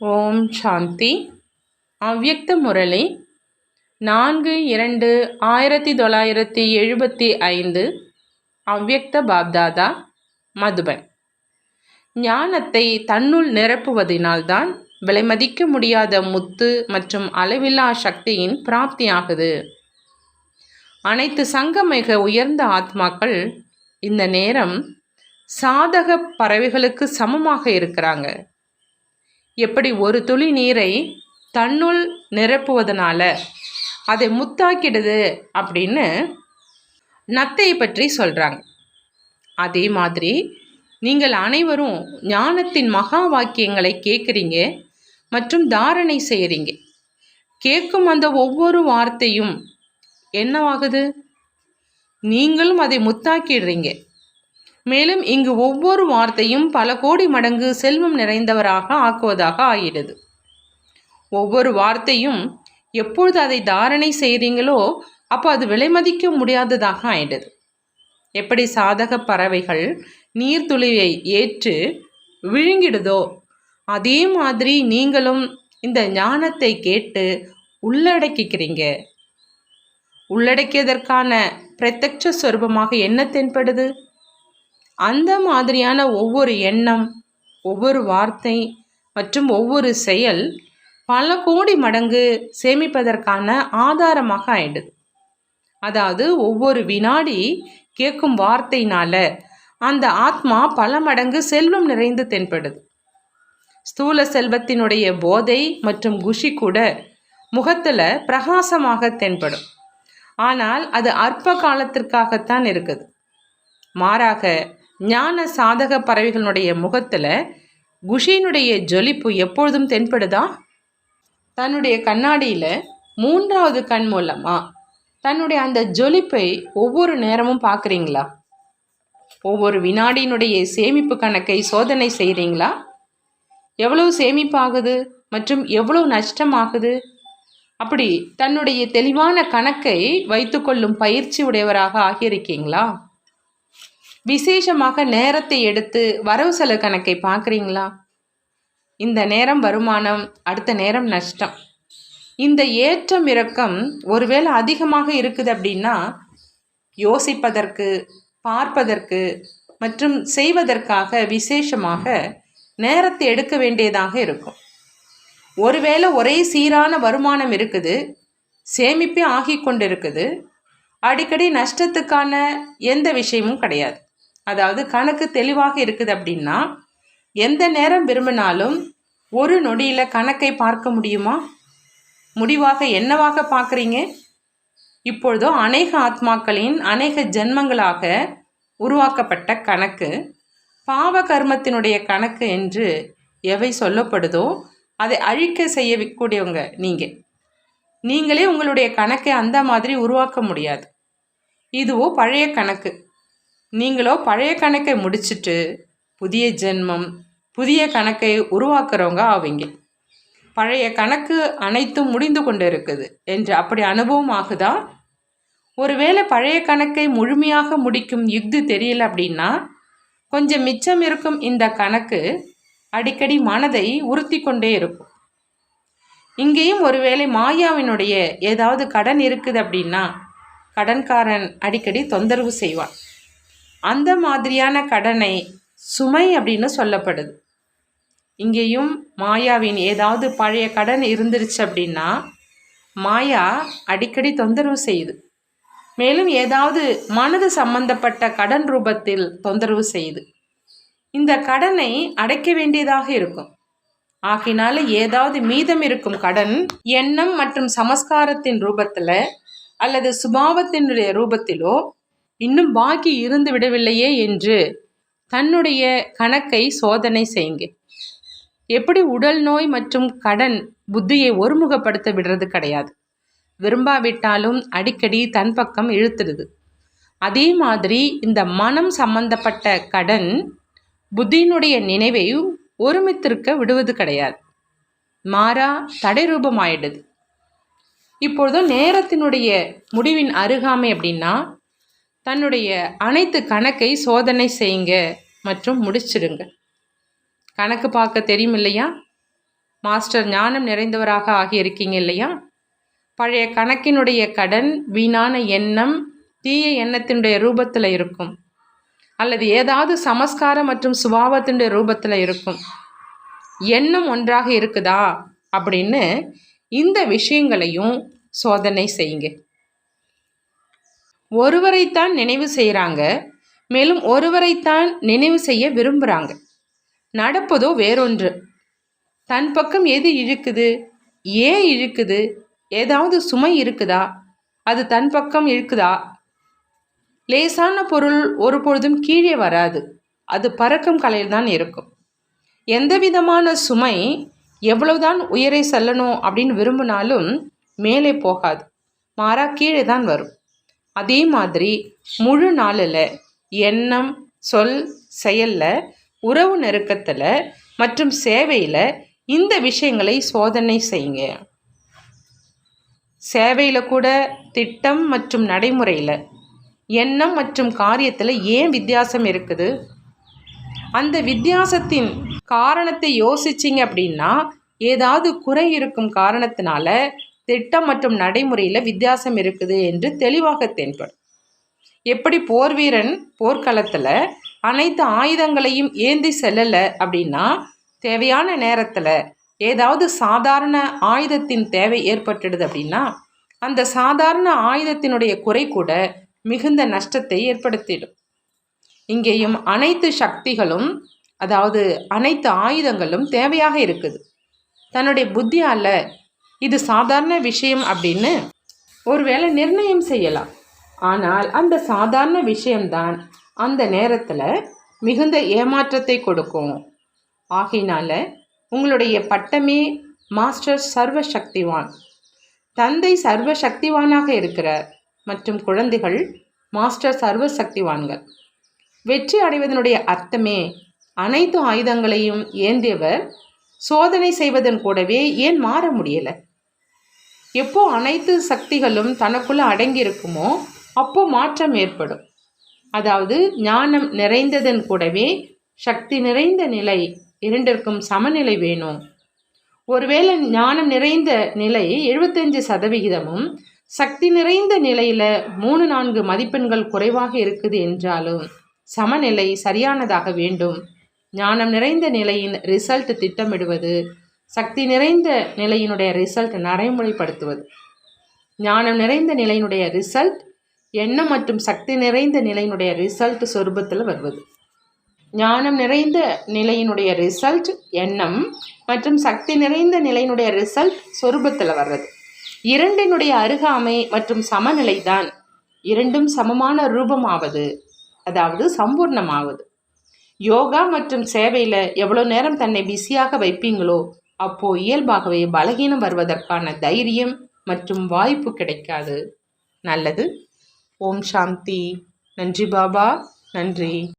ஓம் சாந்தி. அவ்யக்த முரளி. நான்கு இரண்டு ஆயிரத்தி தொள்ளாயிரத்தி எழுபத்தி ஐந்து. அவ்யக்த பாப்தாதா. மதுபன். ஞானத்தை தன்னுள் நிரப்புவதினால்தான் விலைமதிக்க முடியாத முத்து மற்றும் அளவில்லா சக்தியின் பிராப்தியாகுது. அனைத்து சங்கமிக உயர்ந்த ஆத்மாக்கள் இந்த நேரம் சாதக பறவைகளுக்கு சமமாக இருக்கிறாங்க. எப்படி ஒரு துளி நீரை தன்னுள் நிரப்புவதனால அதை முத்தாக்கிடுது அப்படின்னு நத்தை பற்றி சொல்கிறாங்க அதே மாதிரி நீங்கள் அனைவரும் ஞானத்தின் மகா வாக்கியங்களை கேட்குறீங்க மற்றும் தாரணை செய்கிறீங்க. கேட்கும் அந்த ஒவ்வொரு வார்த்தையும் என்னவாகுது? நீங்களும் அதை முத்தாக்கிடுறீங்க. மேலும் இங்கு ஒவ்வொரு வார்த்தையும் பல கோடி மடங்கு செல்வம் நிறைந்தவராக ஆக்குவதாக ஆகிறது ஒவ்வொரு வார்த்தையும் எப்பொழுது அதை தாரணை செய்கிறீங்களோ அப்போ அது விலைமதிக்க முடியாததாக ஆயிடுது. எப்படி சாதக பறவைகள் நீர்த்துளியை ஏற்று விழுங்கிடுதோ அதே மாதிரி நீங்களும் இந்த ஞானத்தை கேட்டு உள்ளடக்கிக்கிறீங்க. உள்ளடக்கியதற்கான பிரத்யட்ச சொரூபமாக என்ன தென்படுது? அந்த மாதிரியான ஒவ்வொரு எண்ணம் ஒவ்வொரு வார்த்தை மற்றும் ஒவ்வொரு செயல் பல கோடி மடங்கு சேமிப்பதற்கான ஆதாரமாக ஆயிடுது. அதாவது ஒவ்வொரு வினாடி கேட்கும் வார்த்தையினால அந்த ஆத்மா பல மடங்கு செல்வம் நிறைந்து தென்படுது. ஸ்தூல செல்வத்தினுடைய போதை மற்றும் குஷி கூட முகத்தில் பிரகாசமாக தென்படும். ஆனால் அது அற்ப காலத்திற்காகத்தான் இருக்குது. மாறாக ஞான சாதக பறவைகளுடைய முகத்தில் குஷினுடைய ஜொலிப்பு எப்பொழுதும் தென்படுதா? தன்னுடைய கண்ணாடியில் மூன்றாவது கண் மூலமாக தன்னுடைய அந்த ஜொலிப்பை ஒவ்வொரு நேரமும் பார்க்குறீங்களா? ஒவ்வொரு வினாடியினுடைய சேமிப்பு கணக்கை சோதனை செய்கிறீங்களா எவ்வளவு சேமிப்பாகுது மற்றும் எவ்வளவு நஷ்டமாகுது? அப்படி தன்னுடைய தெளிவான கணக்கை வைத்துக்கொள்ளும் பயிற்சி உடையவராக ஆகியிருக்கீங்களா? விசேஷமாக நேரத்தை எடுத்து வரவு செலவு கணக்கை பார்க்குறீங்களா? இந்த நேரம் வருமானம் அடுத்த நேரம் நஷ்டம். இந்த ஏற்றம் இறக்கம் ஒருவேளை அதிகமாக இருக்குது அப்படின்னா யோசிப்பதற்கு பார்ப்பதற்கு மற்றும் செய்வதற்காக விசேஷமாக நேரத்தை எடுக்க வேண்டியதாக இருக்கும். ஒருவேளை ஒரே சீரான வருமானம் இருக்குது சேமிப்பே ஆகி கொண்டு இருக்குது அடிக்கடி நஷ்டத்துக்கான எந்த விஷயமும் கிடையாது. அதாவது கணக்கு தெளிவாக இருக்குது அப்படின்னா எந்த நேரம் விரும்பினாலும் ஒரு நொடியில் கணக்கை பார்க்க முடியுமா? முடிவாக என்னவாக பார்க்குறீங்க? இப்பொழுதோ அநேக ஆத்மாக்களின் அநேக ஜென்மங்களாக உருவாக்கப்பட்ட கணக்கு பாவ கர்மத்தினுடைய கணக்கு என்று எவை சொல்லப்படுதோ அதை அழிக்க செய்யக்கூடியவங்க நீங்கள் நீங்களே உங்களுடைய கணக்கை அந்த மாதிரி உருவாக்க முடியாது. இதுவோ பழைய கணக்கு. நீங்களோ பழைய கணக்கை முடிச்சுட்டு புதிய ஜென்மம் புதிய கணக்கை உருவாக்குறவங்க ஆவீங்க. பழைய கணக்கு அனைத்தும் முடிந்து கொண்டு இருக்குது என்று அப்படி அனுபவம் ஆகுதா? ஒருவேளை பழைய கணக்கை முழுமையாக முடிக்கும் யுக்தி தெரியல அப்படின்னா கொஞ்சம் மிச்சம் இருக்கும் இந்த கணக்கு அடிக்கடி மனதை உறுத்தி கொண்டே இருக்கும். இங்கேயும் ஒருவேளை மாயாவினுடைய ஏதாவது கடன் இருக்குது அப்படின்னா கடன்காரன் அடிக்கடி தொந்தரவு செய்வான். அந்த மாதிரியான கடனை சுமை அப்படின்னு சொல்லப்படுது. இங்கேயும் மாயாவின் ஏதாவது பழைய கடன் இருந்துருச்சு அப்படின்னா மாயா அடிக்கடி தொந்தரவு செய்யுது. மேலும் ஏதாவது மனது சம்பந்தப்பட்ட கடன் ரூபத்தில் தொந்தரவு செய்யுது. இந்த கடனை அடைக்க வேண்டியதாக இருக்கும். ஆகினால ஏதாவது மீதம் இருக்கும் கடன் எண்ணம் மற்றும் சமஸ்காரத்தின் ரூபத்தில் அல்லது சுபாவத்தினுடைய ரூபத்திலோ இன்னும் பாக்கி இருந்து விடவில்லையே என்று தன்னுடைய கணக்கை சோதனை செய்யுங்க. எப்படி உடல் நோய் மற்றும் கடன் புத்தியை ஒருமுகப்படுத்த விடுறது கிடையாது. விரும்பாவிட்டாலும் அடிக்கடி தன் பக்கம் இழுத்துடுது. அதே மாதிரி இந்த மனம் சம்பந்தப்பட்ட கடன் புத்தியினுடைய நினைவை ஒருமித்திருக்க விடுவது கிடையாது. மாறா தடை ரூபமாயிடுது இப்பொழுதும் நேரத்தினுடைய முடிவின் அருகாமை அப்படின்னா தன்னுடைய அனைத்து கணக்கை சோதனை செய்யுங்க மற்றும் முடிச்சிடுங்க கணக்கு பார்க்க தெரியும் இல்லையா மாஸ்டர் ஞானம் நிறைந்தவராக ஆகியிருக்கீங்க இல்லையா? பழைய கணக்கினுடைய கடன் வீணான எண்ணம் தீய எண்ணத்தினுடைய ரூபத்தில் இருக்கும். அல்லது ஏதாவது சமஸ்காரம் மற்றும் சுபாவத்தினுடைய ரூபத்தில் இருக்கும். எண்ணம் ஒன்றாக இருக்குதா? அப்படின்னு இந்த விஷயங்களையும் சோதனை செய்யுங்க. ஒருவரைத்தான் நினைவு செய்கிறாங்க மேலும் ஒருவரைத்தான் நினைவு செய்ய விரும்புகிறாங்க நடப்பதோ வேறொன்று. தன் பக்கம் எது இழுக்குது? ஏன் இழுக்குது? ஏதாவது சுமை இருக்குதா? அது தன் பக்கம் இழுக்குதா? லேசான பொருள் ஒரு பொழுதும் கீழே வராது. அது பறக்கும் கலையில் தான் இருக்கும். எந்த விதமான சுமை எவ்வளவுதான் உயரை செல்லணும் அப்படின்னு விரும்பினாலும் மேலே போகாது. மாறா கீழே தான் வரும். அதே மாதிரி முழு நாளில் எண்ணம் சொல் செயலில் உறவு நெருக்கத்தில் மற்றும் சேவையில் இந்த விஷயங்களை சோதனை செய்யுங்க. சேவையில் கூட திட்டம் மற்றும் நடைமுறையில் எண்ணம் மற்றும் காரியத்தில் ஏன் வித்தியாசம் இருக்குது? அந்த வித்தியாசத்தின் காரணத்தை யோசிச்சிங்க அப்படின்னா ஏதாவது குறை இருக்கும் காரணத்தினால திட்டம் மற்றும் நடைமுறையில் வித்தியாசம் இருக்குது என்று தெளிவாக தென்படும். எப்படி போர் வீரன் போர்க்களத்தில் அனைத்து ஆயுதங்களையும் ஏந்தி செல்லலை அப்படின்னா தேவையான நேரத்தில் ஏதாவது சாதாரண ஆயுதத்தின் தேவை ஏற்பட்டுடுது அப்படின்னா அந்த சாதாரண ஆயுதத்தினுடைய குறை கூட மிகுந்த நஷ்டத்தை ஏற்படுத்திடும். இங்கேயும் அனைத்து சக்திகளும் அதாவது அனைத்து ஆயுதங்களும் தேவையாக இருக்குது. தன்னுடைய புத்தியால் இது சாதாரண விஷயம் அப்படின்னு ஒருவேளை நிர்ணயம் செய்யலாம். ஆனால் அந்த சாதாரண விஷயம்தான் அந்த நேரத்தில் மிகுந்த ஏமாற்றத்தை கொடுக்கும். ஆகையினால உங்களுடைய பட்டமே மாஸ்டர் சர்வ சக்திவான் தந்தை சர்வ சக்திவானாக இருக்கிறார். மற்றும் குழந்தைகள் மாஸ்டர் சர்வ சக்திவான்கள் வெற்றி அடைவதனுடைய அர்த்தமே அனைத்து ஆயுதங்களையும் ஏந்தியவர் சோதனை செய்வதன் கூடவே ஏன் மாற முடியலை? எப்போ அனைத்து சக்திகளும் தனக்குள்ளே அடங்கியிருக்குமோ அப்போ மாற்றம் ஏற்படும். அதாவது ஞானம் நிறைந்ததன் கூடவே சக்தி நிறைந்த நிலை இரண்டிற்கும் சமநிலை வேணும். ஒருவேளை ஞானம் நிறைந்த நிலை எழுபத்தஞ்சு சதவிகிதமும் சக்தி நிறைந்த நிலையில் மூணு நான்கு மதிப்பெண்கள் குறைவாக இருக்குது என்றாலும் சமநிலை சரியானதாக வேண்டும். ஞானம் நிறைந்த நிலையின் ரிசல்ட் திட்டமிடுவது சக்தி நிறைந்த நிலையினுடைய ரிசல்ட் நடைமுறைப்படுத்துவது. ஞானம் நிறைந்த நிலையினுடைய ரிசல்ட் எண்ணம் மற்றும் சக்தி நிறைந்த நிலையினுடைய ரிசல்ட் சொரூபத்தில் வருவது. ஞானம் நிறைந்த நிலையினுடைய ரிசல்ட் எண்ணம் மற்றும் சக்தி நிறைந்த நிலையினுடைய ரிசல்ட் சொரூபத்தில் வர்றது. இரண்டினுடைய அருகாமை மற்றும் சமநிலை தான் இரண்டும் சமமான ரூபமாவது அதாவது சம்பூர்ணமாவது. யோகா மற்றும் சேவையில் எவ்வளோ நேரம் தன்னை பிஸியாக வைப்பீங்களோ அப்போ இயல்பாகவே பலகீனம் வருவதற்கான தைரியம் மற்றும் வாய்ப்பு கிடைக்காது. நல்லது. ஓம் சாந்தி. நன்றி பாபா. நன்றி.